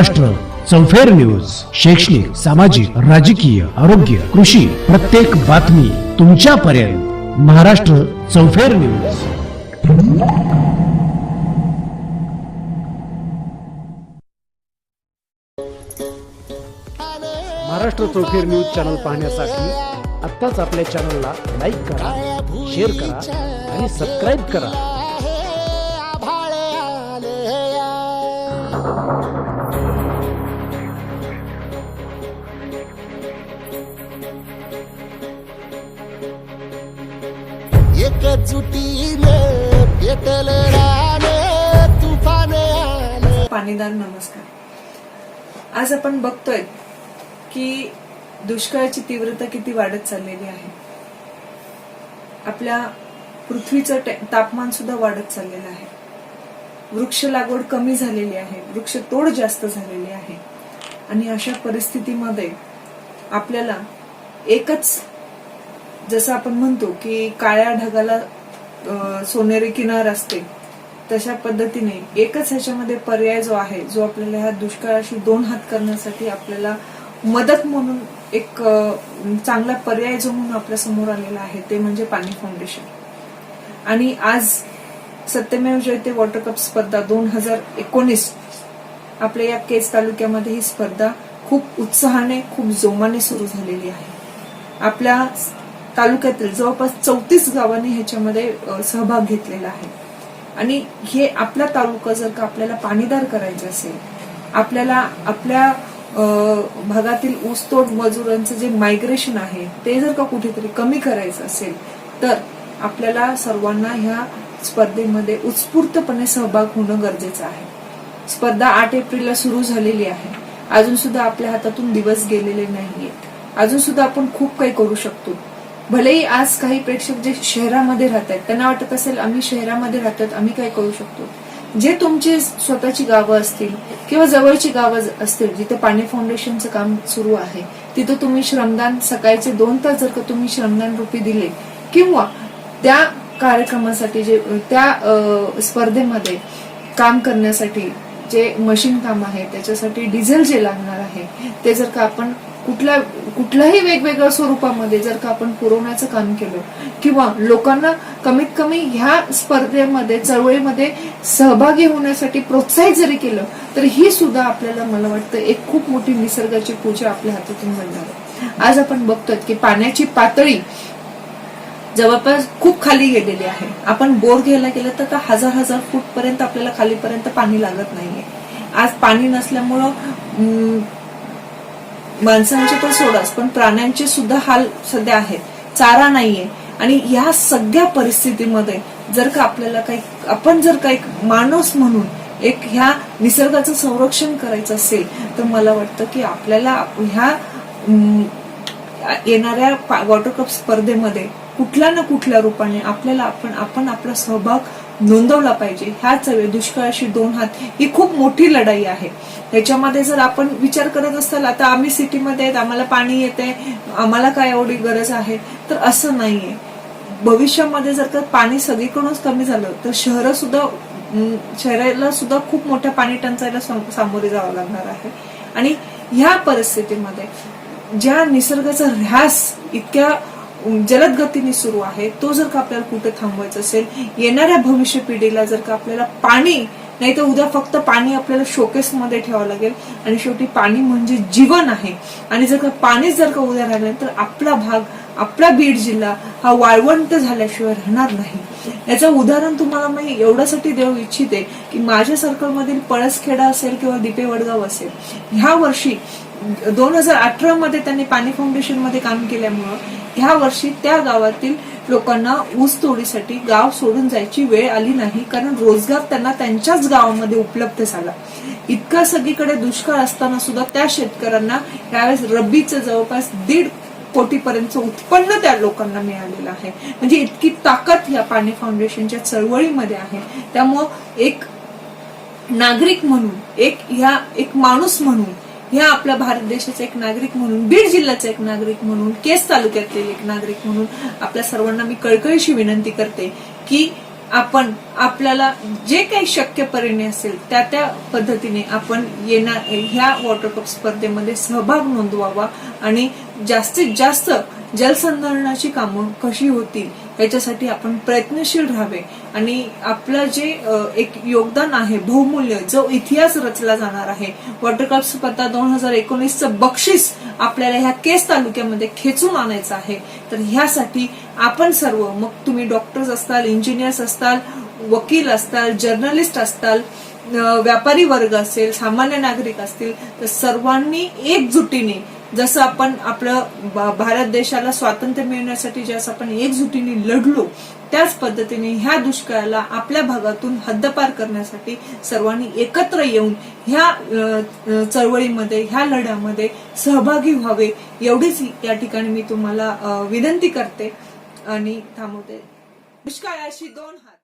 महाराष्ट्र चौफेर न्यूज शैक्षणिक सामाजिक राजकीय आरोग्य कृषी प्रत्येक बातमी तुमच्यापर्यंत. महाराष्ट्र चौफेर न्यूज महाराष्ट्र चौफेर न्यूज चॅनल पाहण्यासाठी आत्ताच आपल्या चॅनलला लाईक करा शेअर करा आणि सबस्क्राईब करा. एकजुटीने पेटल राने तुफान आले. पाणीदार नमस्कार. आज आपण बघतोय की दुष्काळाची तीव्रता किती वाढत चाललेली आहे. आपल्या पृथ्वीचं तापमान सुद्धा वाढत चाललेलं आहे. वृक्ष लागवड कमी झालेली आहे वृक्ष तोड जास्त झालेली आहे. आणि अशा परिस्थितीमध्ये आपल्याला एकच जसं आपण म्हणतो की काळ्या ढगाला सोनेरी किनार असते तशा पद्धतीने एकच ह्याच्यामध्ये पर्याय जो आहे जो आपल्याला ह्या दुष्काळाशी दोन हात करण्यासाठी आपल्याला मदत म्हणून एक चांगला पर्याय जो म्हणून आपल्यासमोर आलेला आहे ते म्हणजे पाणी फाउंडेशन. आणि आज सत्यमेव जयते वॉटर कप स्पर्धा दोन हजार एकोणीस. आपल्या या केस तालुक्यामध्ये ही स्पर्धा खूप उत्साहाने खूप जोमाने सुरू झालेली आहे. आपल्या तालुक्यातील जवळपास चौतीस गावांनी ह्याच्यामध्ये सहभाग घेतलेला आहे. आणि हे आपला तालुका जर का आपल्याला पाणीदार करायचे असेल आपल्याला आपल्या भागातील ऊसतोड मजुरांचं जे मायग्रेशन आहे ते जर का कुठेतरी कमी करायचं असेल तर आपल्याला सर्वांना ह्या स्पर्धेमध्ये उत्स्फूर्तपणे सहभाग होणं गरजेचं आहे. स्पर्धा आठ एप्रिलला सुरू झालेली आहे. अजून सुद्धा आपल्या हातातून दिवस गेलेले नाहीयेत. अजून सुद्धा आपण खूप काही करू शकतो. भलेही आज काही प्रेक्षक जे शहरामध्ये राहत आहेत त्यांना वाटत असेल आम्ही शहरामध्ये राहतात आम्ही काय करू शकतो. जे तुमची स्वतःची गावं असतील किंवा जवळची गावं असतील जिथे पाणी फाउंडेशनचं काम सुरू आहे तिथं तुम्ही श्रमदान सकाळचे दोन तास जर का तुम्ही श्रमदान रुपी दिले किंवा त्या कार्यक्रमासाठी जे त्या स्पर्धेमध्ये काम करण्यासाठी जे मशीन काम आहे त्याच्यासाठी डिझेल जे लागणार आहे ते जर का आपण कुठल्या कुठल्याही वेगवेगळ्या स्वरूपामध्ये जर का आपण पुरवण्याचं काम केलं किंवा लोकांना कमीत कमी ह्या स्पर्धेमध्ये चळवळीमध्ये सहभागी होण्यासाठी प्रोत्साहित जरी केलं तर ही सुद्धा आपल्याला मला वाटतं एक खूप मोठी निसर्गाची पूजा आपल्या हातातून घडणार आहे. आज आपण बघतोय की पाण्याची पातळी जवळपास खूप खाली गेलेली आहे. आपण बोर घ्यायला गेलं तर का हजार हजार फूट पर्यंत आपल्याला खालीपर्यंत पाणी लागत नाहीये. आज पाणी नसल्यामुळं माणसांचे तर सोडाच पण प्राण्यांचे सुद्धा हाल सध्या आहेत. चारा नाहीये. आणि ह्या सगळ्या परिस्थितीमध्ये जर का आपल्याला काही आपण जर काही माणूस म्हणून एक ह्या निसर्गाचं संरक्षण करायचं असेल तर मला वाटतं की आपल्याला ह्या येणाऱ्या वॉटर कप स्पर्धेमध्ये कुठल्या ना कुठल्या रूपाने आपल्याला आपण आपण आपला सहभाग नोंदवला पाहिजे. ह्याच वेळ दुष्काळाशी दोन हात ही खूप मोठी लढाई आहे. ह्याच्यामध्ये जर आपण विचार करत असाल आता आम्ही सिटीमध्ये आहेत आम्हाला पाणी येते आम्हाला काय एवढी गरज आहे? तर असं नाहीये. भविष्यामध्ये जर का पाणी सगळीकडूनच कमी झालं तर शहरं सुद्धा शहराला सुद्धा खूप मोठ्या पाणी टंचाईला सामोरे जावं लागणार आहे. आणि ह्या परिस्थितीमध्ये ज्या निसर्गाचा ऱ्हास इतक्या जलद गतीने सुरू आहे. तो जर का आपल्याला कुठे थांबवायचा असेल येणाऱ्या भविष्य पिढीला जर का आपल्याला पाणी नाही तर उद्या फक्त पाणी आपल्याला शोकेसमध्ये ठेवावं लागेल. आणि शेवटी पाणी म्हणजे जीवन आहे. आणि जर का पाणीच जर का उद्या राहिलं तर आपला भाग आपला बीड जिल्हा हा वाळवंट झाल्याशिवाय राहणार नाही. याचं उदाहरण तुम्हाला मी एवढ्यासाठी देऊ इच्छिते की माझ्या सर्कलमधील पळसखेडा असेल किंवा दिपे वडगाव असेल ह्या वर्षी दोन हजार अठरा मध्ये त्यांनी पाणी फाउंडेशनमध्ये काम केल्यामुळं ह्या वर्षी त्या गावातील लोकांना ऊस तोडीसाठी गाव सोडून जायची वेळ आली नाही कारण रोजगार त्यांना त्यांच्याच गावामध्ये उपलब्ध झाला. इतका सगळीकडे दुष्काळ असताना सुद्धा त्या शेतकऱ्यांना यावेळेस रब्बीचं जवळपास दीड कोटीपर्यंत उत्पन्न त्या लोकांना मिळालेलं आहे. म्हणजे इतकी ताकद या पाणी फाउंडेशनच्या चळवळीमध्ये आहे. त्यामुळं एक नागरिक म्हणून एक ह्या एक माणूस म्हणून ह्या आपल्या भारत देशाचा एक नागरिक म्हणून बीड जिल्ह्याचा एक नागरिक म्हणून केस तालुक्यातील एक नागरिक म्हणून आपल्या सर्वांना मी कळकळीशी विनंती करते की आपण आपल्याला जे काही शक्य परीने असेल त्या त्या पद्धतीने आपण येणार ह्या वॉटर कप स्पर्धेमध्ये सहभाग नोंदवावा आणि जास्तीत जास्त जलसंधारणाची कामं कशी होतील याच्यासाठी आपण प्रयत्नशील राहावे. आणि आपलं जे एक योगदान आहे बहुमूल्य जो इतिहास रचला जाणार आहे वॉटर कप स्पर्धा दोन हजार एकोणीसचं बक्षीस आपल्याला ह्या केस तालुक्यामध्ये खेचून आणायचं आहे. तर ह्यासाठी आपण सर्व मग तुम्ही डॉक्टर्स असताल इंजिनियर्स असताल वकील असताल जर्नलिस्ट असताल व्यापारी वर्ग असेल सामान्य नागरिक असतील तर सर्वांनी एकजुटीने जसं आपण आपलं भारत देशाला स्वातंत्र्य मिळवण्यासाठी जसं आपण एकजुटीने लढलो त्याच पद्धतीने ह्या दुष्काळाला आपल्या भागातून हद्दपार करण्यासाठी सर्वांनी एकत्र येऊन ह्या चळवळीमध्ये ह्या लढ्यामध्ये सहभागी व्हावे एवढीच या ठिकाणी मी तुम्हाला विनंती करते आणि थांबवते. दुष्काळाशी दोन हात.